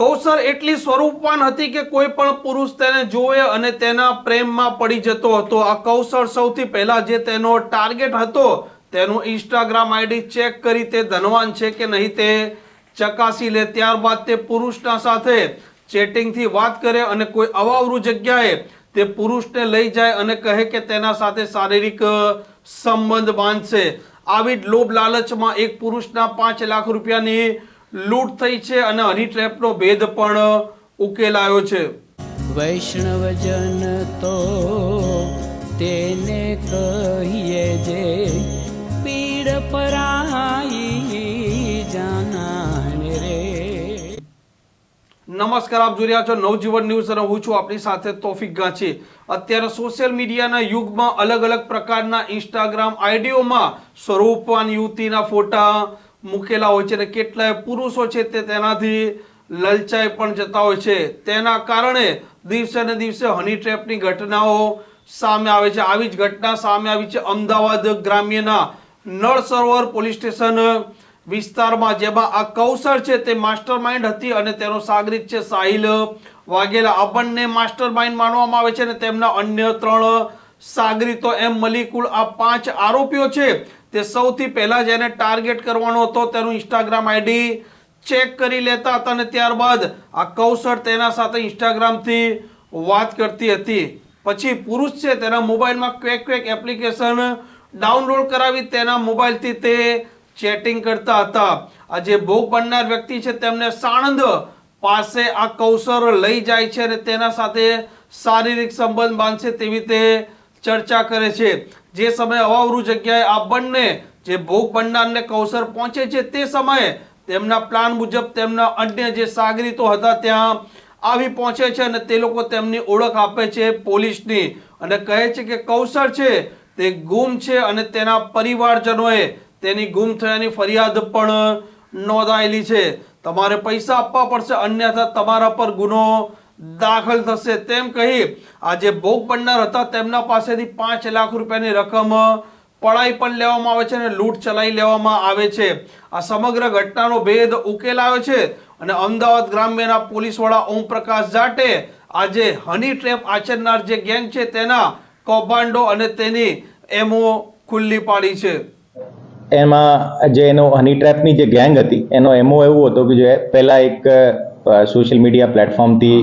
કૌશર એટલી સ્વરૂપવાન હતી કે કોઈ પણ પુરુષ તેને જોવે અને તેના પ્રેમમાં પડી જતો હતો. આ કૌશળ સૌથી પહેલા જે તેનો ટાર્ગેટ હતો, તેનું ઇન્સ્ટાગ્રામ આઈડી ચેક કરી તે ધનવાન છે કે નહીં તે ચકાસી લે. ત્યારબાદ તે પુરુષના સાથે ચેટિંગથી વાત કરે અને કોઈ અવાવરું જગ્યાએ તે પુરુષને લઈ જાય અને કહે કે તેના સાથે શારીરિક સંબંધ બાંધશે. આવી જ લોભ લાલચમાં એક પુરુષના પાંચ લાખ રૂપિયાની લૂંટ થઈ છે અને હની ટ્રેપનો ભેદ પણ ઉકેલાયો છે. વૈષ્ણવજન તો તેને કહીએ જે પીડ પરાઈ જાનાને રે. નમસ્કાર આપ જોઈ રહ્યા છો નવજીવન ન્યૂઝ અને હું છું આપની સાથે તોફિક ગાંચી. અત્યારે સોશિયલ મીડિયાના યુગમાં અલગ અલગ પ્રકારના ઇન્સ્ટાગ્રામ આઈડીઓમાં સ્વરૂપવાન યુવતીના ફોટા મૂકેલા હોય છે અને કેટલાય પુરુષો છે તે તેનાથી લલચાઈ પણ જતા હોય છે. તેના કારણે દિવસે ને દિવસે હની ટ્રેપની ઘટનાઓ સામે આવે છે. આવી જ ઘટના સામે આવી છે અમદાવાદ ગ્રામ્યના નળ સરોવર પોલીસ સ્ટેશન વિસ્તારમાં, જેમાં આ કૌશળ છે તે માસ્ટર માઇન્ડ હતી અને તેનો સાગરીત છે સાહિલ વાઘેલા. આપણને બંને માસ્ટર માઇન્ડ માનવામાં આવે છે અને તેમના અન્ય ત્રણ સાગરીતો એમ મળી કુલ આ પાંચ આરોપીઓ છે તે સૌથી પહેલા જેને ટાર્ગેટ કરવાનો હતો તેનું ઇન્સ્ટાગ્રામ આઈડી ચેક કરી લેતા હતા અને ત્યારબાદ આ કૌશળ તેના સાથે ઇન્સ્ટાગ્રામથી વાત કરતી હતી. પછી પુરુષ છે તેના મોબાઈલમાં ક્વેક ક્વેક એપ્લિકેશન ડાઉનલોડ કરાવી તેના મોબાઈલથી તે ચેટિંગ કરતા હતા. આ જે ભોગ બનનાર વ્યક્તિ છે તેમને સાણંદ પાસે આ કૌશળ લઈ જાય છે અને તેના સાથે શારીરિક સંબંધ બાંધશે તેવી તે ચર્ચા કરે છે. જે સમયે અવાવરું જગ્યાએ આ બંને જે ભોગ બનનારને કૌશર પહોંચે છે તે સમયે તેમના પ્લાન મુજબ તેમના અન્ય જે સાગરીતો હતા ત્યાં આવી પહોંચે છે અને તે લોકો તેમની ઓળખ આપે છે પોલીસની અને કહે છે કે કૌશળ છે, તે ગુમ છે અને તેના પરિવારજનોએ તેની ગુમ થયાની ફરિયાદ પણ નોંધાયેલી છે. તમારે પૈસા આપવા પડશે, અન્યથા તમારા પર ગુનો દાખલ થશે. તેમ કહી આજે ભોગ બનનાર હતા તેમના પાસેથી પાંચ લાખ રૂપિયાની રકમ પડાઈ પણ લેવામાં આવે છે અને લૂંટ ચલાવી લેવામાં આવે છે. આ સમગ્ર ઘટનાનો ભેદ ઉકેલાયો છે અને અમદાવાદ ગ્રામ્યના પોલીસ વડા ઓમ પ્રકાશ જાટે આજે હની ટ્રેપ આચરનાર જે ગેંગ છે તેના કૌભાંડો અને તેની એમો ખુલ્લી પાડી છે. એમાં જે એનો હની ટ્રેપની જે ગેંગ હતી એનો એમઓ એવું હતો કે જે પહેલાં એક સોશિયલ મીડિયા પ્લેટફોર્મથી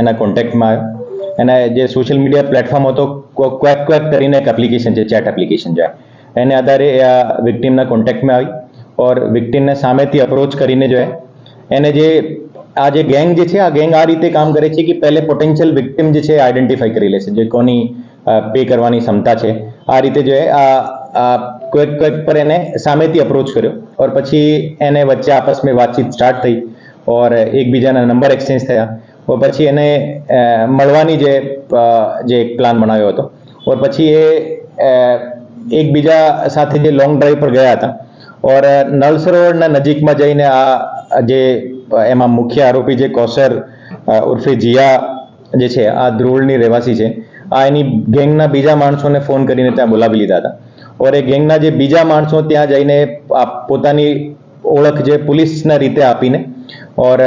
એના કોન્ટેક્ટમાં આવ્યો એના જે સોશિયલ મીડિયા પ્લેટફોર્મ હતો ક્વેક ક્વેક કરીને એક એપ્લિકેશન છે ચેટ એપ્લિકેશન છે. એને આધારે આ વિક્ટીમના કોન્ટેક્ટમાં આવી ઓર વિક્ટીમને સામેથી અપ્રોચ કરીને જો એને જે આ જે ગેંગ જે છે, આ ગેંગ આ રીતે કામ કરે છે કે પહેલે પોટેન્શિયલ વિક્ટીમ જે છે આઈડેન્ટિફાઈ કરી લેશે, જે કોની પે કરવાની ક્ષમતા છે. આ રીતે જો આ કોઈક ક્વેક પર એને સામેથી અપ્રોચ કર્યો. ઓર પછી એને વચ્ચે આપસ મેં વાતચીત સ્ટાર્ટ થઈ. ઓર એકબીજાના નંબર એક્સચેન્જ થયા પછી એને મળવાની જે જે એક પ્લાન બનાવ્યો હતો ઓર પછી એ એકબીજા સાથે જે લોંગ ડ્રાઈવ પર ગયા હતા ઓર નળ સરોવરના નજીકમાં જઈને આ જે એમાં મુખ્ય આરોપી જે કોસર ઉર્ફે જીયા જે છે આ ધ્રોળની રહેવાસી છે આ એની ગેંગના બીજા માણસોને ફોન કરીને ત્યાં બોલાવી લીધા હતા। ઓર એ ગેંગના જે બીજા માણસો ત્યાં જઈને પોતાની ઓળખ જે પોલીસના રીતે આપીને ઓર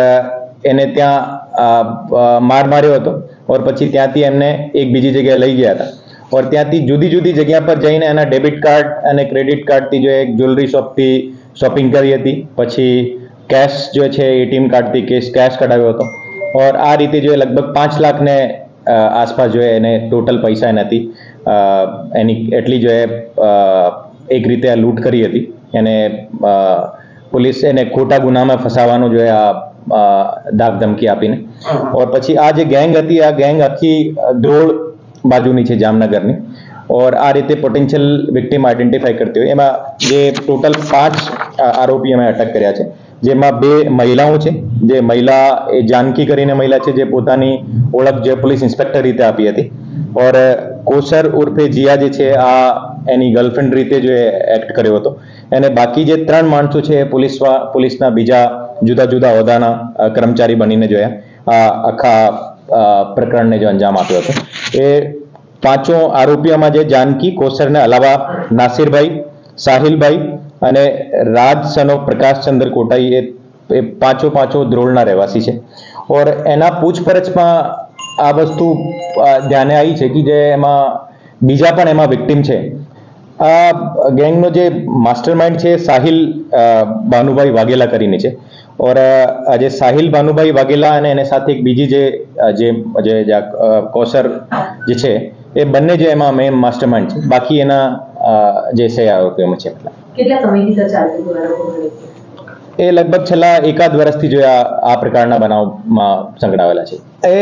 એને ત્યાં માર માર્યો હતો. ઓર પછી ત્યાંથી એમને એક બીજી જગ્યાએ લઈ ગયા હતા. ઓર ત્યાંથી જુદી જુદી જગ્યા પર જઈને એના ડેબિટ કાર્ડ અને ક્રેડિટ કાર્ડથી જો એક જ્વેલરી શોપથી શોપિંગ કરી હતી. પછી કેશ જો છે એટીએમ કાર્ડથી કેશ કેશ કઢાવ્યો હતો. ઓર આ રીતે જો લગભગ પાંચ લાખને આસપાસ જો એને ટોટલ પૈસા એનાથી અ, એની એટલી જો એ એક રીતે લૂંટ કરી હતી. એને પોલીસ એને ખોટા ગુનામાં ફસાવાનું જો આ ધાક ધમકી આપીને. ઓર પછી આ જે ગેંગ હતી આ ગેંગ આખી ધોળ ધ્રોળ બાજુની છે જામનગરની. ઓર આ રીતે પોટેન્શિયલ વિક્ટીમ આઈડેન્ટિફાઈ કરતી હોય. એમાં જે ટોટલ પાંચ આરોપી અમે અટક કર્યા છે. જેમાં બે મહિલાઓ છે. જે મહિલા એ જાનકી કરીને મહિલા છે જે પોતાની ઓળખ જે પોલીસ ઇન્સ્પેક્ટર રીતે આપી હતી. ઓર કોસર ઉર્ફે જીયા જે છે, આ એની ગર્લફ્રેન્ડ રીતે જે એક્ટ કર્યો હતો. એને બાકી જે ત્રણ માણસો છે, એ પોલીસ પોલીસના બીજા જુદા જુદા હોદ્દાના કર્મચારી બનીને જોયા. આખા પ્રકરણને જો અંજામ આપ્યો હતો. એ પાંચો આરોપીઓમાં જે જાનકી, કોસરને અલાવા, નાસિરભાઈ, સાહિલભાઈ અને રાજ સનો પ્રકાશચંદ્ર કોટાઈ એ પાંચો પાંચો ધ્રોળના રહેવાસી છે. ઓર એના પૂછપરછમાં આ વસ્તુ ધ્યાને આવી છે કે જે એમાં બીજા પણ એમાં વિક્ટિમ છે. આ ગેંગનો જે માસ્ટર માઇન્ડ છે સાહિલ ભાનુભાઈ વાઘેલા કરીને છે. ઓર આજે સાહિલ, ભાનુભાઈ વાઘેલા અને એને સાથે એક બીજી જે જે જે કોસર જે છે, એ બંને જે એમાં મેન માસ્ટર માઇન્ડ છે. બાકી એના જે છે આરોપીઓમાં છે. કેટલા સમયથી સર ચાલતું એ લગભગ છેલ્લા એકાદ વર્ષથી જો આ પ્રકારના બનાવમાં સંકળાવેલા છે. એ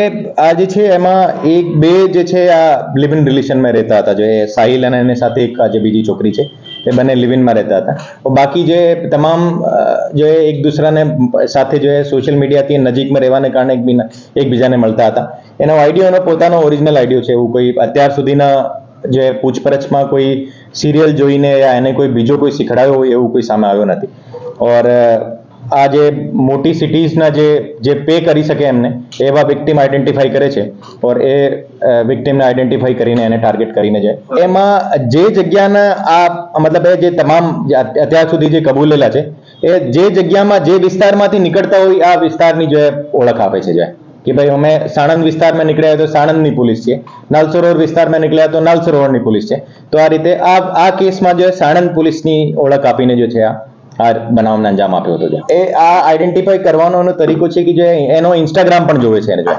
આ જે છે એમાં એક બે જે છે આ લિવ ઇન રિલેશનમાં રહેતા હતા. જો સાહિલ અને એની સાથે એક જે બીજી છોકરી છે, એ બંને લિવ ઇનમાં રહેતા હતા. બાકી જે તમામ જો એક દૂસરાને સાથે જો સોશિયલ મીડિયાથી નજીકમાં રહેવાને કારણે એકબીજાને મળતા હતા. એનો આઈડિયો એનો પોતાનો ઓરિજિનલ આઈડિયો છે. એવું કોઈ અત્યાર સુધીના જે પૂછપરછમાં કોઈ સિરિયલ જોઈને યા એને કોઈ બીજો કોઈ શીખડાયો હોય એવું કોઈ સામે આવ્યો નથી. ઓર આ જે મોટી સિટીઝના જે જે પે કરી શકે એમને એવા વિક્ટિમ આઈડેન્ટિફાઈ કરે છે ઓર એ વિક્ટિમને આઈડેન્ટિફાઈ કરીને એને ટાર્ગેટ કરીને જાય એમાં જે જગ્યાના આ મતલબ એ જે તમામ અત્યાર સુધી જે કબૂલેલા છે એ જે જગ્યામાં જે વિસ્તારમાંથી નીકળતા હોય આ વિસ્તારની જે ઓળખ આપે છે જે કે ભાઈ અમે સાણંદ વિસ્તારમાં નીકળ્યા તો સાણંદની પોલીસ છે નલ સરોવર વિસ્તારમાં નીકળ્યા તો નલ સરોવરની પોલીસ છે તો આ રીતે આ આ કેસમાં જે સાણંદ પોલીસની ઓળખ આપીને જે છે આ આ બનાવને અંજામ આપ્યો હતો એ આ આઈડેન્ટિફાઈ કરવાનો એનો તરીકો છે કે જે એનો ઇન્સ્ટાગ્રામ પણ જોવે છે એને જો.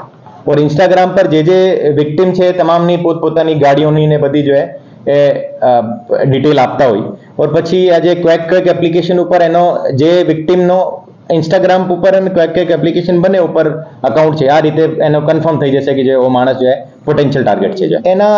ઓર ઇન્સ્ટાગ્રામ પર જે જે વિક્ટિમ છે તમામની પોતપોતાની ગાડીઓની ને બધી જો એ ડિટેલ આપતા હોય. ઓર પછી આ જે ક્વેક ક્વેક એપ્લિકેશન ઉપર એનો જે વિક્ટિમનો ઇન્સ્ટાગ્રામ ઉપર અને ક્વેક ક્વેક એપ્લિકેશન બને ઉપર અકાઉન્ટ છે. આ રીતે એનો કન્ફર્મ થઈ જશે કે જે ઓ માણસ જે પોટેન્શિયલ ટાર્ગેટ છે એના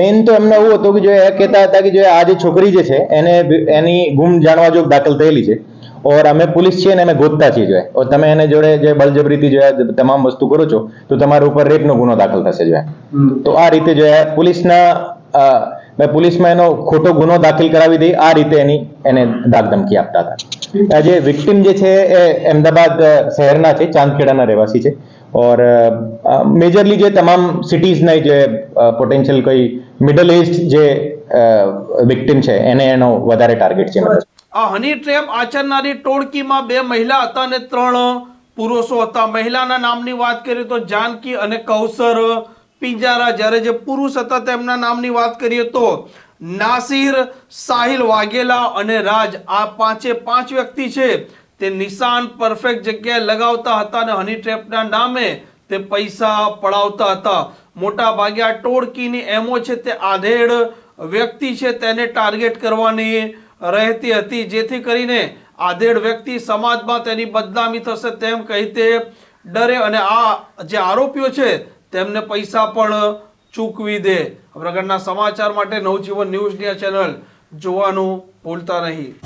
મેઇન તો એમને એવું હતું કે જો એ કહેતા હતા કે જો આ જે છોકરી જે છે એને એની ગુમ જાણવા જોગ દાખલ થયેલી છે. ઓર અમે પોલીસ છીએ ને અમે ગોતતા છીએ જો ઓર તમે એને જોડે જે બળજબરીથી જોયા તમામ વસ્તુ કરો છો તો તમારા ઉપર રેપનો ગુનો દાખલ થશે જોયા તો આ રીતે જોયા પોલીસના મેં પોલીસમાં એનો ખોટો ગુનો દાખલ કરાવી દઈ આ રીતે એની એને ધાક ધમકી આપતા હતા. આજે જે વિક્ટિમ જે છે એ અમદાવાદ શહેરના છે ચાંદખેડાના રહેવાસી છે. ઓર મેજરલી જે તમામ સિટીઝના જે પોટેન્શિયલ કોઈ મિડલ એજ જે વિક્ટિમ છે, એને એનો વધારે ટાર્ગેટ છે. આ હની ટ્રેપ આચરનારી ટોળકીમાં બે મહિલા હતા અને ત્રણ પુરુષો હતા. મહિલાના નામની વાત કરીએ તો જાનકી અને કૌસર પિંજારા, જ્યારે જે પુરુષ હતા તેમના નામની વાત કરીએ તો નાસિર, સાહિલ વાઘેલા અને રાજ. આ પાંચે પાંચ વ્યક્તિ છે. તે નિશાન પરફેક્ટ જગ્યાએ લગાવતા હતા અને હની ટ્રેપના નામે તે પૈસા પડાવતા હતા. મોટા ભાગે આ ટોળકીની એમો છે તે આધેડ વ્યક્તિ છે તેને ટાર્ગેટ કરવાની રહેતી હતી. જેથી કરીને આધેડ વ્યક્તિ સમાજમાં તેની બદનામી થશે તેમ કહી તે ડરે અને આ જે આરોપીઓ છે તેમને પૈસા પણ ચૂકવી દે. આ પ્રકારના સમાચાર માટે નવજીવન ન્યૂઝની આ ચેનલ જોવાનું ભૂલતા નહીં.